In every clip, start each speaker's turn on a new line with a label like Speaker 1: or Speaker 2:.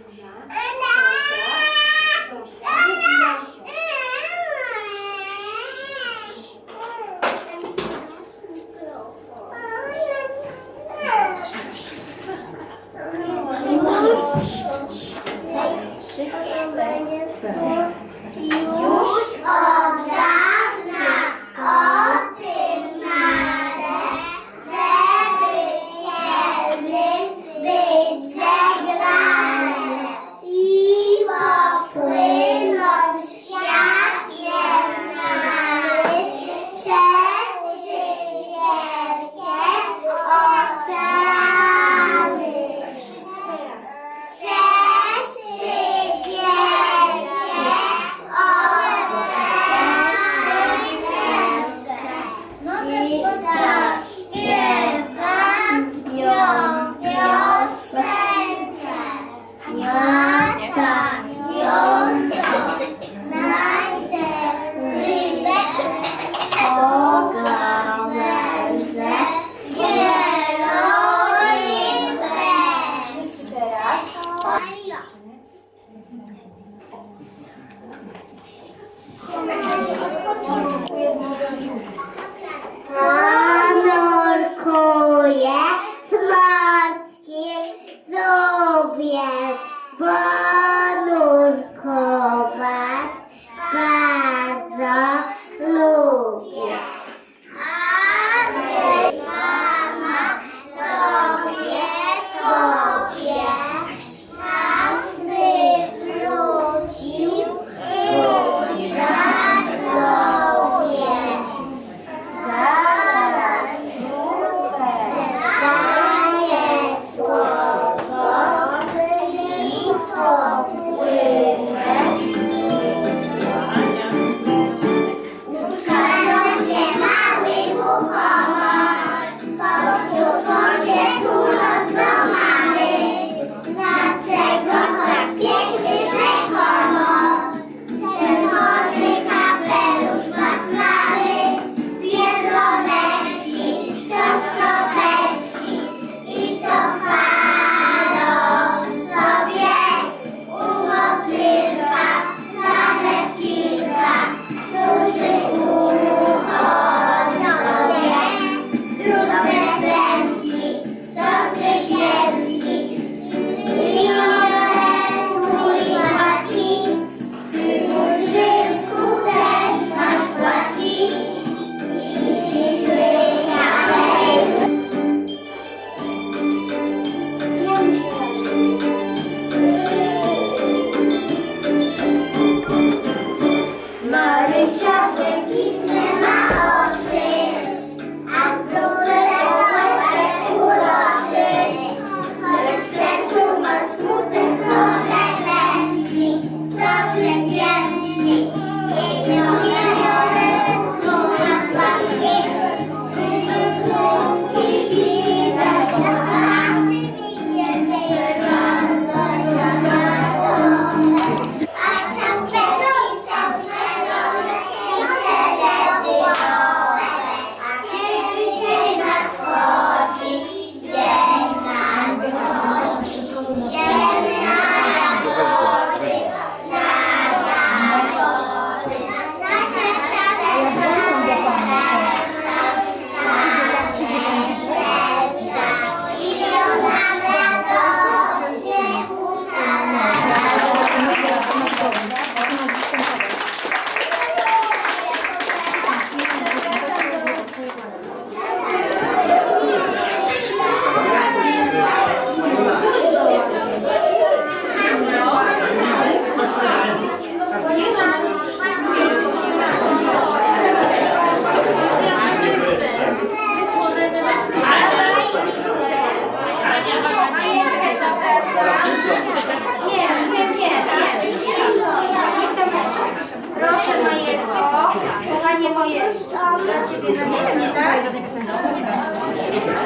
Speaker 1: Julia, Zosia, Zosia, Jasio. Shh.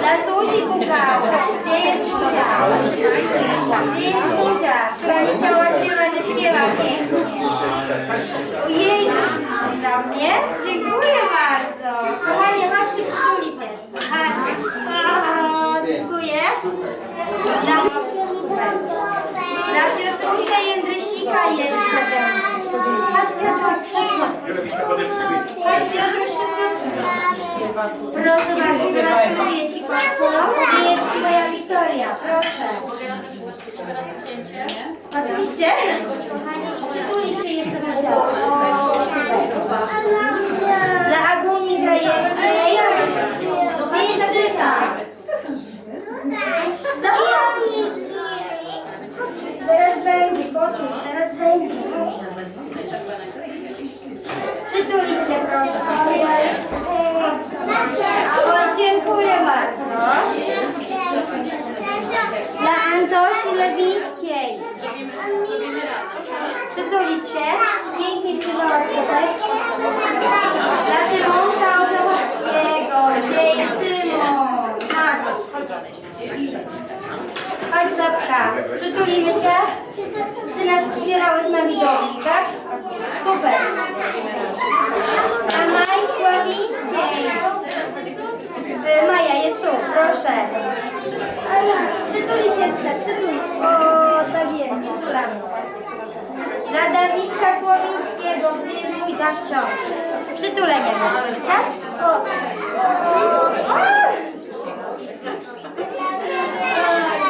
Speaker 1: Dla Susi pukał. Gdzie jest Susia? Gdzie jest Susia, która nie chciała śpiewać, a śpiewa pięknie? Ojej, dla mnie? Dziękuję bardzo. Kochanie, masz się przytulić jeszcze. Chodź. Dziękuję. Dla, dla Piotrusia Jędrysika jeszcze będzie. Chodź Piotruś. Chodź Piotruś. Proszę bardzo, gratuluję Ci Kotku. I jest Twoja Wiktoria, proszę. Oczywiście. Kochani,
Speaker 2: jeszcze. O, dziękuję bardzo. Dla Antosi Lewińskiej. Przytulić się. Pięknie przytułaś tutaj. Dla Tymonka Orzechowskiego. Gdzie jest Tymon? Chodź. Chodź, żabka. Przytulimy się. Ty nas wspierałeś na widowni, tak? Super. A Maj Sławińskiej. Y, Maja jest tu, proszę. Przytulić jeszcze, przytulić. O, tak się. Dla Dawidka Słowińskiego, gdzie jest mój dawczok? Przytulenie tak? O.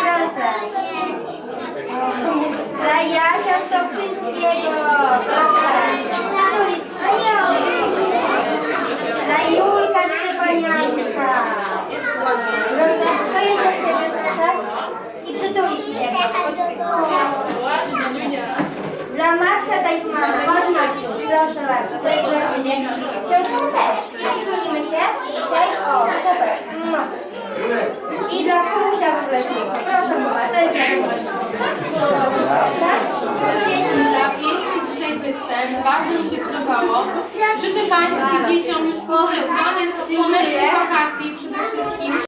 Speaker 2: Proszę. Dla Jasia Stopczyńskiego. Proszę. Dla Julka Szczepanianka. Proszę, to jest dla Ciebie, proszę. I przytulić się. Maxa Dajtmana. Chodź Maksiu, proszę bardzo. Książką też. Przytulimy się. Dzisiaj. O, super. Mua. I dla Kurusia Królewskiego. Proszę Kuba, to jest. Tak?
Speaker 3: za piękny dzisiaj występ. Bardzo mi się podobało. Życzę Państwu i dzieciom już udanych, słonecznych wakacji przede wszystkim.